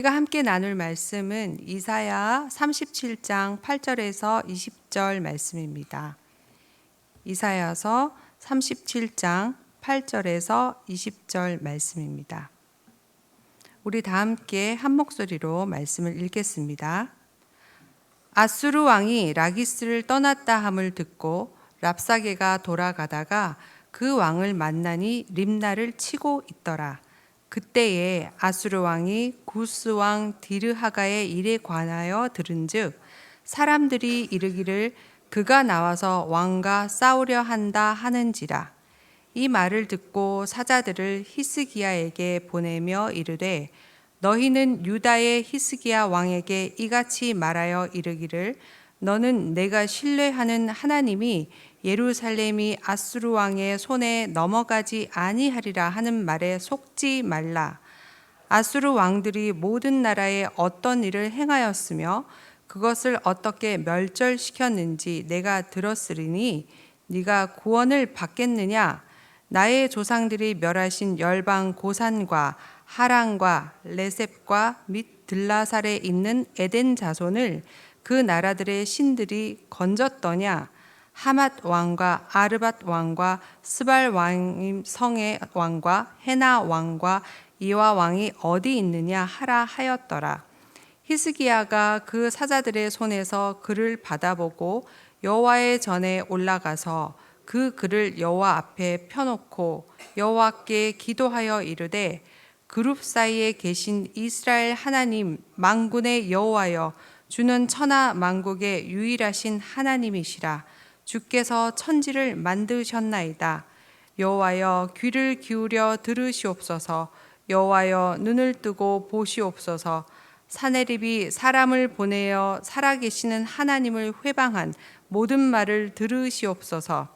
우리가 함께 나눌 말씀은 이사야 37장 8절에서 20절 말씀입니다. 이사야서 37장 8절에서 20절 말씀입니다. 우리 다 함께 한 목소리로 말씀을 읽겠습니다. 아수르 왕이 라기스를 떠났다 함을 듣고 랍사게가 돌아가다가 그 왕을 만나니 림나를 치고 있더라. 그때에 아수르 왕이 구스 왕 디르하가의 일에 관하여 들은즉 사람들이 이르기를 그가 나와서 왕과 싸우려 한다 하는지라. 이 말을 듣고 사자들을 히스기야에게 보내며 이르되 너희는 유다의 히스기야 왕에게 이같이 말하여 이르기를 너는 내가 신뢰하는 하나님이 예루살렘이 아수르 왕의 손에 넘어가지 아니하리라 하는 말에 속지 말라. 아수르 왕들이 모든 나라에 어떤 일을 행하였으며 그것을 어떻게 멸절시켰는지 내가 들었으리니 네가 구원을 받겠느냐? 나의 조상들이 멸하신 열방 고산과 하란과 레셉과 및 들라살에 있는 에덴 자손을 그 나라들의 신들이 건졌더냐? 하맛 왕과 아르밧 왕과 스발 왕임 성의 왕과 헤나 왕과 이와 왕이 어디 있느냐 하라 하였더라. 히스기야가 그 사자들의 손에서 글을 받아보고 여호와의 전에 올라가서 그 글을 여호와 앞에 펴놓고 여호와께 기도하여 이르되 그룹 사이에 계신 이스라엘 하나님 망군의 여호와여 주는 천하 만국의 유일하신 하나님이시라 주께서 천지를 만드셨나이다. 여호와여 귀를 기울여 들으시옵소서. 여호와여 눈을 뜨고 보시옵소서. 사내립이 사람을 보내어 살아계시는 하나님을 회방한 모든 말을 들으시옵소서.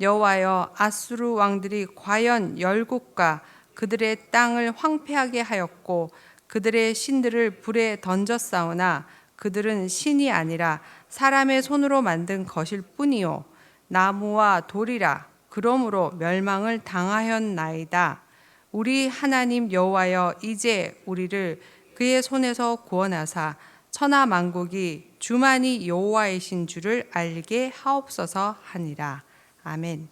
여호와여 아수르 왕들이 과연 열국과 그들의 땅을 황폐하게 하였고 그들의 신들을 불에 던졌사오나 그들은 신이 아니라 사람의 손으로 만든 것일 뿐이요 나무와 돌이라 그러므로 멸망을 당하였나이다 우리 하나님 여호와여 이제 우리를 그의 손에서 구원하사 천하 만국이 주만이 여호와이신 줄을 알게 하옵소서 하니라 아멘.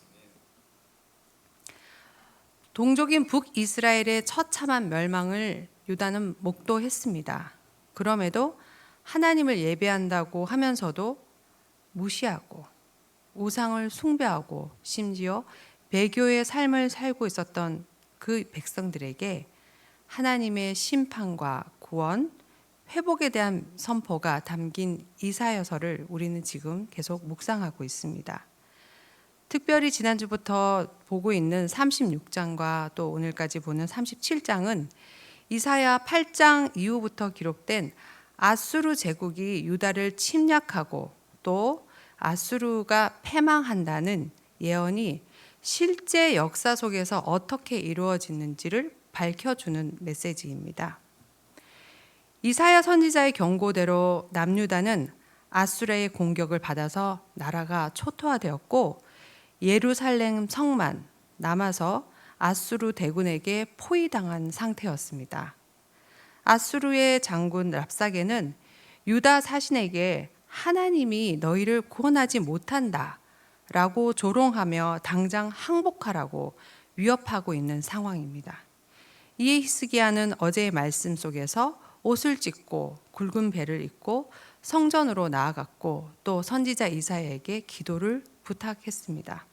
동족인 북이스라엘의 처참한 멸망을 유다는 목도했습니다. 그럼에도 하나님을 예배한다고 하면서도 무시하고 우상을 숭배하고 심지어 배교의 삶을 살고 있었던 그 백성들에게 하나님의 심판과 구원, 회복에 대한 선포가 담긴 이사여서를 우리는 지금 계속 묵상하고 있습니다. 특별히 지난주부터 보고 있는 36장과 또 오늘까지 보는 37장은 이사야 8장 이후부터 기록된 아수르 제국이 유다를 침략하고 또 아수르가 패망한다는 예언이 실제 역사 속에서 어떻게 이루어지는지를 밝혀주는 메시지입니다. 이사야 선지자의 경고대로 남유다는 아수르의 공격을 받아서 나라가 초토화되었고 예루살렘 성만 남아서 아수르 대군에게 포위당한 상태였습니다. 아수르의 장군 랍사게는 유다 사신에게 하나님이 너희를 구원하지 못한다 라고 조롱하며 당장 항복하라고 위협하고 있는 상황입니다. 이에 히스기야는 어제의 말씀 속에서 옷을 찢고 굵은 배를 입고 성전으로 나아갔고 또 선지자 이사야에게 기도를 부탁했습니다.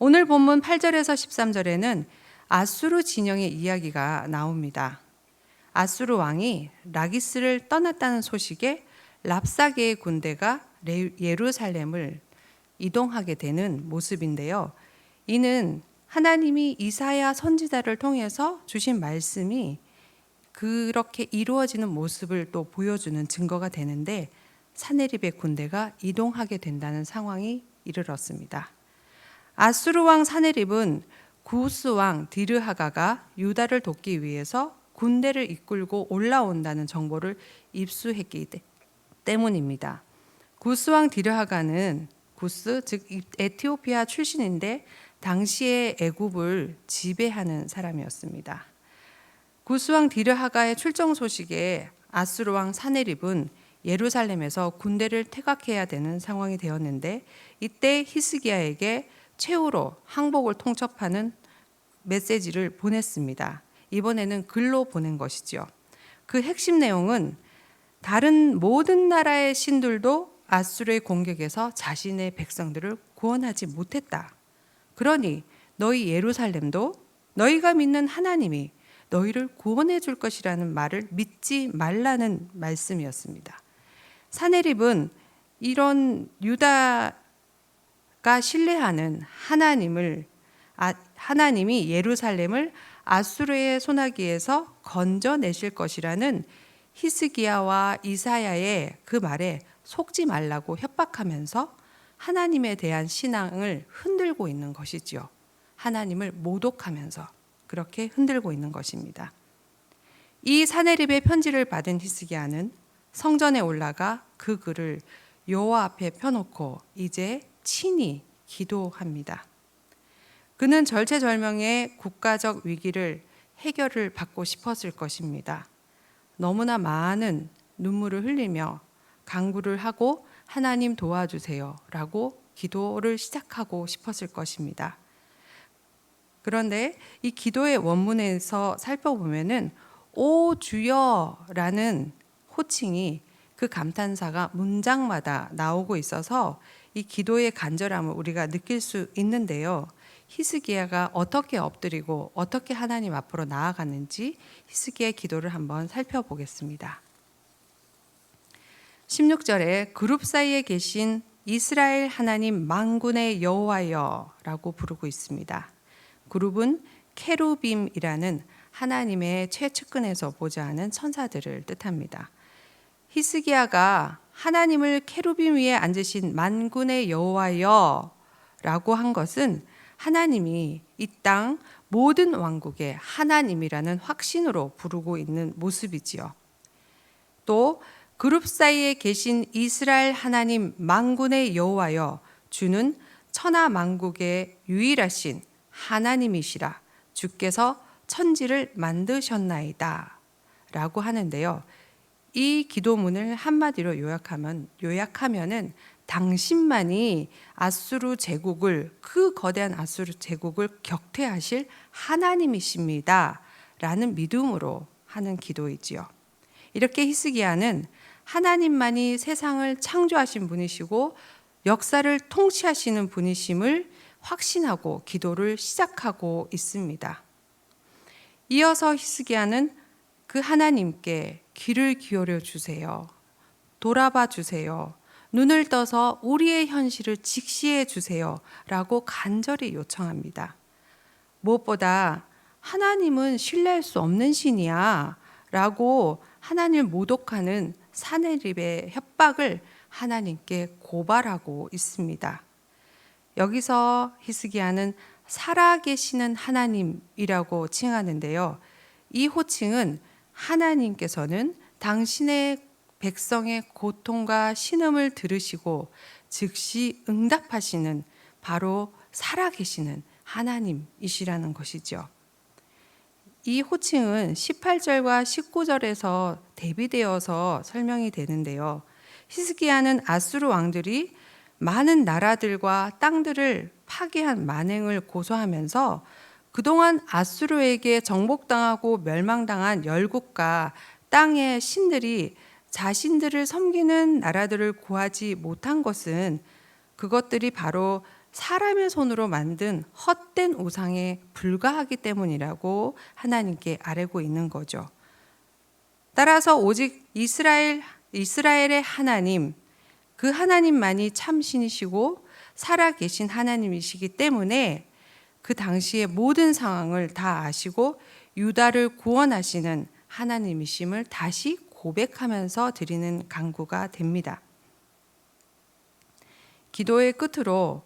오늘 본문 8절에서 13절에는 아수르 진영의 이야기가 나옵니다. 아수르 왕이 라기스를 떠났다는 소식에 랍사게의 군대가 예루살렘을 이동하게 되는 모습인데요. 이는 하나님이 이사야 선지자를 통해서 주신 말씀이 그렇게 이루어지는 모습을 또 보여주는 증거가 되는데 사네립의 군대가 이동하게 된다는 상황이 이르렀습니다. 아수르 왕 사네립은 구스 왕 디르하가가 유다를 돕기 위해서 군대를 이끌고 올라온다는 정보를 입수했기 때문입니다. 구스 왕 디르하가는 구스 즉 에티오피아 출신인데 당시의 애굽을 지배하는 사람이었습니다. 구스왕 디르하가의 출정 소식에 아수르 왕 사네립은 예루살렘에서 군대를 퇴각해야 되는 상황이 되었는데 이때 히스기야에게 최후로 항복을 통첩하는 메시지를 보냈습니다. 이번에는 글로 보낸 것이지요. 그 핵심 내용은 다른 모든 나라의 신들도 아수르의 공격에서 자신의 백성들을 구원하지 못했다. 그러니 너희 예루살렘도 너희가 믿는 하나님이 너희를 구원해 줄 것이라는 말을 믿지 말라는 말씀이었습니다. 사네립은 이런 유다가 신뢰하는 하나님을 아, 하나님이 예루살렘을 아수르의 소나기에서 건져내실 것이라는 히스기야와 이사야의 그 말에 속지 말라고 협박하면서 하나님에 대한 신앙을 흔들고 있는 것이지요. 하나님을 모독하면서 그렇게 흔들고 있는 것입니다. 이 사네립의 편지를 받은 히스기야는 성전에 올라가 그 글을 여호와 앞에 펴놓고 이제 친히 기도합니다. 그는 절체절명의 국가적 위기를 해결을 받고 싶었을 것입니다. 너무나 많은 눈물을 흘리며 강구를 하고 하나님 도와주세요 라고 기도를 시작하고 싶었을 것입니다. 그런데 이 기도의 원문에서 살펴보면은 오 주여라는 호칭이 그 감탄사가 문장마다 나오고 있어서 이 기도의 간절함을 우리가 느낄 수 있는데요. 히스기야가 어떻게 엎드리고 어떻게 하나님 앞으로 나아갔는지 히스기야의 기도를 한번 살펴보겠습니다. 16절에 그룹 사이에 계신 이스라엘 하나님 만군의 여호와여라고 부르고 있습니다. 그룹은 케루빔이라는 하나님의 최측근에서 보좌하는 천사들을 뜻합니다. 히스기야가 하나님을 케루빔 위에 앉으신 만군의 여호와여라고 한 것은 하나님이 이 땅 모든 왕국의 하나님이라는 확신으로 부르고 있는 모습이지요. 또 그룹 사이에 계신 이스라엘 하나님 만군의 여호와여 주는 천하 만국의 유일하신 하나님이시라 주께서 천지를 만드셨나이다 라고 하는데요. 이 기도문을 한마디로 요약하면 요약하면은 당신만이 아수르 제국을 그 거대한 아수르 제국을 격퇴하실 하나님이십니다. 라는 믿음으로 하는 기도이지요. 이렇게 히스기야는 하나님만이 세상을 창조하신 분이시고 역사를 통치하시는 분이심을 확신하고 기도를 시작하고 있습니다. 이어서 히스기야는 그 하나님께 귀를 기울여 주세요. 돌아봐 주세요. 눈을 떠서 우리의 현실을 직시해 주세요. 라고 간절히 요청합니다. 무엇보다 하나님은 신뢰할 수 없는 신이야. 라고 하나님을 모독하는 사내립의 협박을 하나님께 고발하고 있습니다. 여기서 히스기야는 살아계시는 하나님이라고 칭하는데요. 이 호칭은 하나님께서는 당신의 백성의 고통과 신음을 들으시고 즉시 응답하시는 바로 살아계시는 하나님이시라는 것이죠. 이 호칭은 18절과 19절에서 대비되어서 설명이 되는데요. 히스기야는 아수르 왕들이 많은 나라들과 땅들을 파괴한 만행을 고소하면서 그동안 아수르에게 정복당하고 멸망당한 열국과 땅의 신들이 자신들을 섬기는 나라들을 구하지 못한 것은 그것들이 바로 사람의 손으로 만든 헛된 우상에 불과하기 때문이라고 하나님께 아뢰고 있는 거죠. 따라서 오직 이스라엘 이스라엘의 하나님 그 하나님만이 참 신이시고 살아 계신 하나님이시기 때문에 그 당시의 모든 상황을 다 아시고 유다를 구원하시는 하나님이심을 다시 고백하면서 드리는 강구가 됩니다. 기도의 끝으로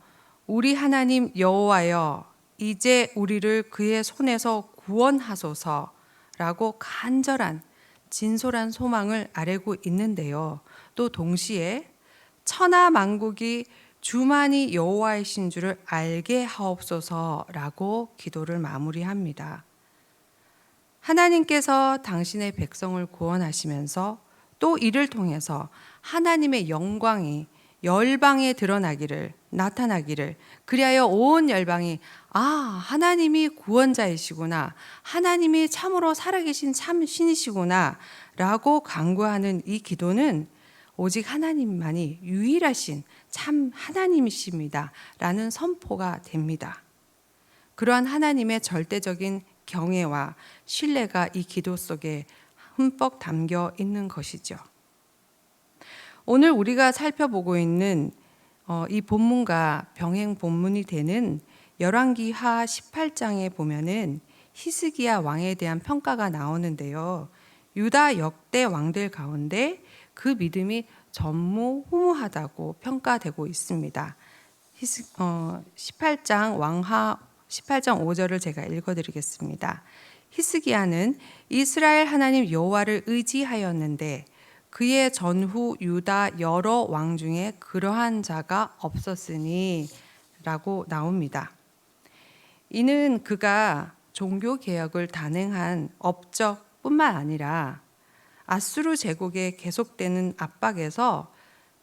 우리 하나님 여호와여 이제 우리를 그의 손에서 구원하소서라고 간절한 진솔한 소망을 아뢰고 있는데요. 또 동시에 천하 만국이 주만이 여호와이신 줄을 알게 하옵소서라고 기도를 마무리합니다. 하나님께서 당신의 백성을 구원하시면서 또 이를 통해서 하나님의 영광이 열방에 드러나기를 나타나기를 그리하여 온 열방이 아 하나님이 구원자이시구나 하나님이 참으로 살아계신 참 신이시구나라고 간구하는 이 기도는 오직 하나님만이 유일하신 참 하나님이십니다라는 선포가 됩니다. 그러한 하나님의 절대적인 경애와 신뢰가 이 기도 속에 흠뻑 담겨 있는 것이죠. 오늘 우리가 살펴보고 있는 어, 이 본문과 병행 본문이 되는 열왕기하 18장에 보면은 히스기야 왕에 대한 평가가 나오는데요. 유다 역대 왕들 가운데 그 믿음이 전무후무하다고 평가되고 있습니다. 히스, 어, 18장 왕하 18장 5절을 제가 읽어드리겠습니다. 히스기야는 이스라엘 하나님 여호와를 의지하였는데 그의 전후 유다 여러 왕 중에 그러한 자가 없었으니라고 나옵니다. 이는 그가 종교 개혁을 단행한 업적뿐만 아니라 아수르 제국의 계속되는 압박에서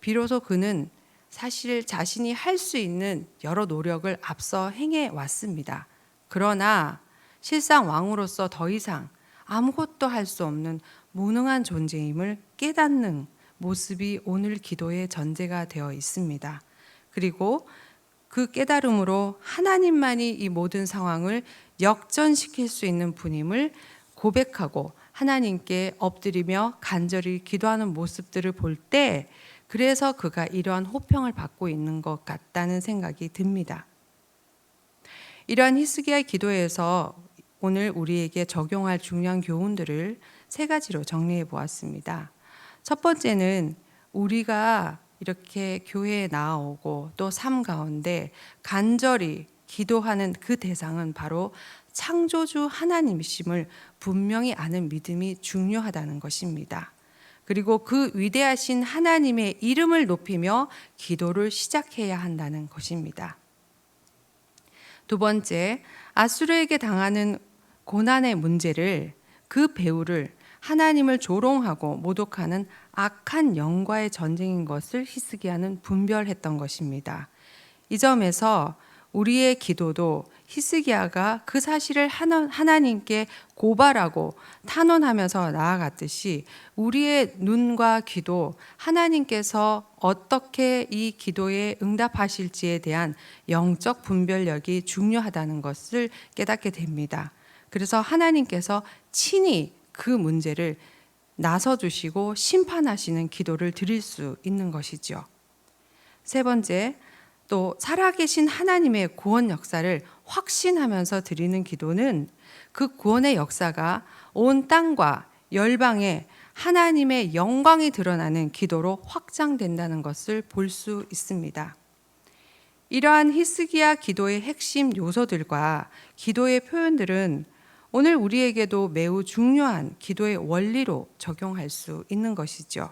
비로소 그는 사실 자신이 할 수 있는 여러 노력을 앞서 행해 왔습니다. 그러나 실상 왕으로서 더 이상 아무것도 할 수 없는 무능한 존재임을 깨닫는 모습이 오늘 기도의 전제가 되어 있습니다. 그리고 그 깨달음으로 하나님만이 이 모든 상황을 역전시킬 수 있는 분임을 고백하고 하나님께 엎드리며 간절히 기도하는 모습들을 볼때 그래서 그가 이러한 호평을 받고 있는 것 같다는 생각이 듭니다. 이러한 히스기야의 기도에서 오늘 우리에게 적용할 중요한 교훈들을 세 가지로 정리해 보았습니다. 첫 번째는 우리가 이렇게 교회에 나오고 또 삶 가운데 간절히 기도하는 그 대상은 바로 창조주 하나님이심을 분명히 아는 믿음이 중요하다는 것입니다. 그리고 그 위대하신 하나님의 이름을 높이며 기도를 시작해야 한다는 것입니다. 두 번째, 아수르에게 당하는 고난의 문제를 그 배후를 하나님을 조롱하고 모독하는 악한 영과의 전쟁인 것을 히스기야는 분별했던 것입니다. 이 점에서 우리의 기도도 히스기야가 그 사실을 하나님께 고발하고 탄원하면서 나아갔듯이 우리의 눈과 귀도 하나님께서 어떻게 이 기도에 응답하실지에 대한 영적 분별력이 중요하다는 것을 깨닫게 됩니다. 그래서 하나님께서 친히 그 문제를 나서 주시고 심판하시는 기도를 드릴 수 있는 것이죠. 세 번째, 또 살아계신 하나님의 구원 역사를 확신하면서 드리는 기도는 그 구원의 역사가 온 땅과 열방에 하나님의 영광이 드러나는 기도로 확장된다는 것을 볼 수 있습니다. 이러한 히스기야 기도의 핵심 요소들과 기도의 표현들은 오늘 우리에게도 매우 중요한 기도의 원리로 적용할 수 있는 것이죠.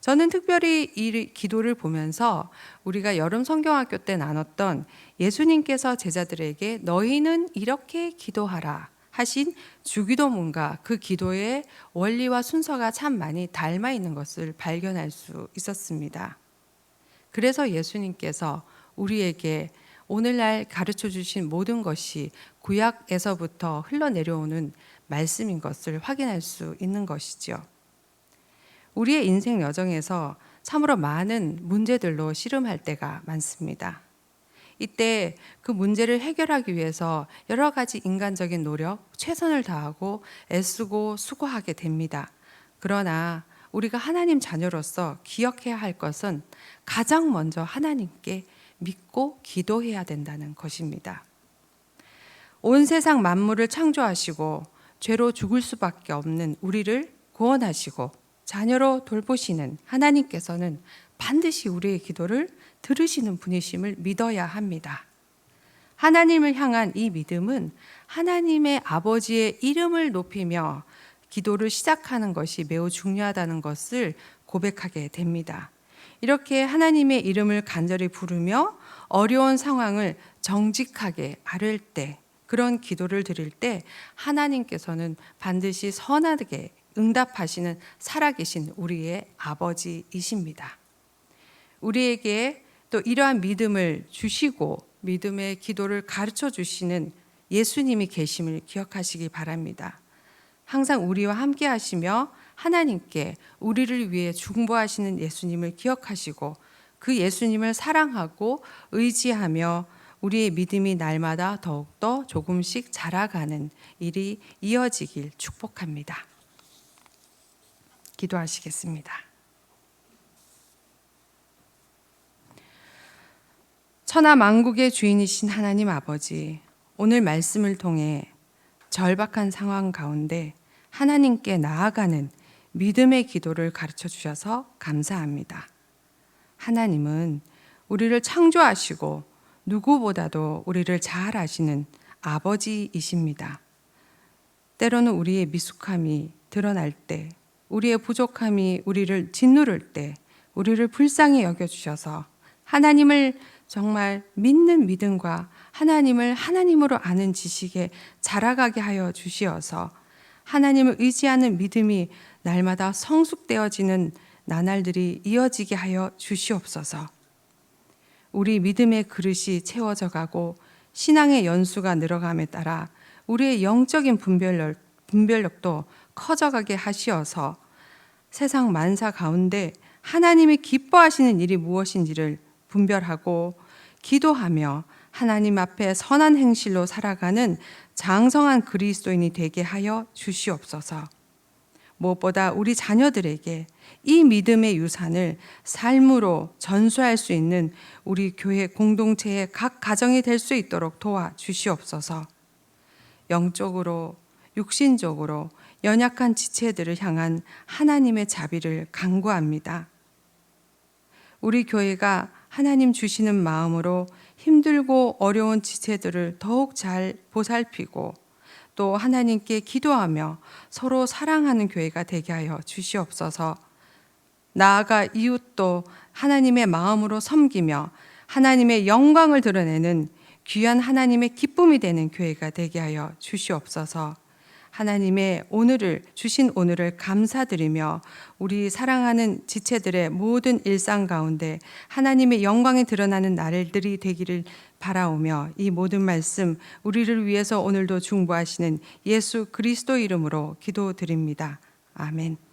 저는 특별히 이 기도를 보면서 우리가 여름 성경학교 때 나눴던 예수님께서 제자들에게 너희는 이렇게 기도하라 하신 주기도문과 그 기도의 원리와 순서가 참 많이 닮아 있는 것을 발견할 수 있었습니다. 그래서 예수님께서 우리에게 오늘날 가르쳐 주신 모든 것이 구약에서부터 흘러내려오는 말씀인 것을 확인할 수 있는 것이죠. 우리의 인생 여정에서 참으로 많은 문제들로 씨름할 때가 많습니다. 이때 그 문제를 해결하기 위해서 여러 가지 인간적인 노력, 최선을 다하고 애쓰고 수고하게 됩니다. 그러나 우리가 하나님 자녀로서 기억해야 할 것은 가장 먼저 하나님께 믿고 기도해야 된다는 것입니다. 온 세상 만물을 창조하시고 죄로 죽을 수밖에 없는 우리를 구원하시고 자녀로 돌보시는 하나님께서는 반드시 우리의 기도를 들으시는 분이심을 믿어야 합니다. 하나님을 향한 이 믿음은 하나님의 아버지의 이름을 높이며 기도를 시작하는 것이 매우 중요하다는 것을 고백하게 됩니다. 이렇게 하나님의 이름을 간절히 부르며 어려운 상황을 정직하게 아를 때 그런 기도를 드릴 때 하나님께서는 반드시 선하게 응답하시는 살아계신 우리의 아버지이십니다. 우리에게 또 이러한 믿음을 주시고 믿음의 기도를 가르쳐 주시는 예수님이 계심을 기억하시기 바랍니다. 항상 우리와 함께 하시며 하나님께 우리를 위해 중보하시는 예수님을 기억하시고 그 예수님을 사랑하고 의지하며 우리의 믿음이 날마다 더욱더 조금씩 자라가는 일이 이어지길 축복합니다. 기도하시겠습니다. 천하 만국의 주인이신 하나님 아버지, 오늘 말씀을 통해 절박한 상황 가운데 하나님께 나아가는 믿음의 기도를 가르쳐 주셔서 감사합니다. 하나님은 우리를 창조하시고 누구보다도 우리를 잘 아시는 아버지이십니다. 때로는 우리의 미숙함이 드러날 때, 우리의 부족함이 우리를 짓누를 때, 우리를 불쌍히 여겨 주셔서 하나님을 정말 믿는 믿음과 하나님을 하나님으로 아는 지식에 자라가게 하여 주시어서 하나님을 의지하는 믿음이 날마다 성숙되어지는 나날들이 이어지게 하여 주시옵소서. 우리 믿음의 그릇이 채워져 가고 신앙의 연수가 늘어감에 따라 우리의 영적인 분별력, 분별력도 커져가게 하시어서 세상 만사 가운데 하나님이 기뻐하시는 일이 무엇인지를 분별하고 기도하며 하나님 앞에 선한 행실로 살아가는 장성한 그리스도인이 되게 하여 주시옵소서. 무엇보다 우리 자녀들에게 이 믿음의 유산을 삶으로 전수할 수 있는 우리 교회 공동체의 각 가정이 될 수 있도록 도와 주시옵소서. 영적으로, 육신적으로 연약한 지체들을 향한 하나님의 자비를 간구합니다. 우리 교회가 하나님 주시는 마음으로 힘들고 어려운 지체들을 더욱 잘 보살피고 또 하나님께 기도하며 서로 사랑하는 교회가 되게 하여 주시옵소서. 나아가 이웃도 하나님의 마음으로 섬기며 하나님의 영광을 드러내는 귀한 하나님의 기쁨이 되는 교회가 되게 하여 주시옵소서. 하나님의 오늘을 주신 오늘을 감사드리며 우리 사랑하는 지체들의 모든 일상 가운데 하나님의 영광이 드러나는 날들이 되기를 바라오며 이 모든 말씀 우리를 위해서 오늘도 중보하시는 예수 그리스도 이름으로 기도드립니다. 아멘.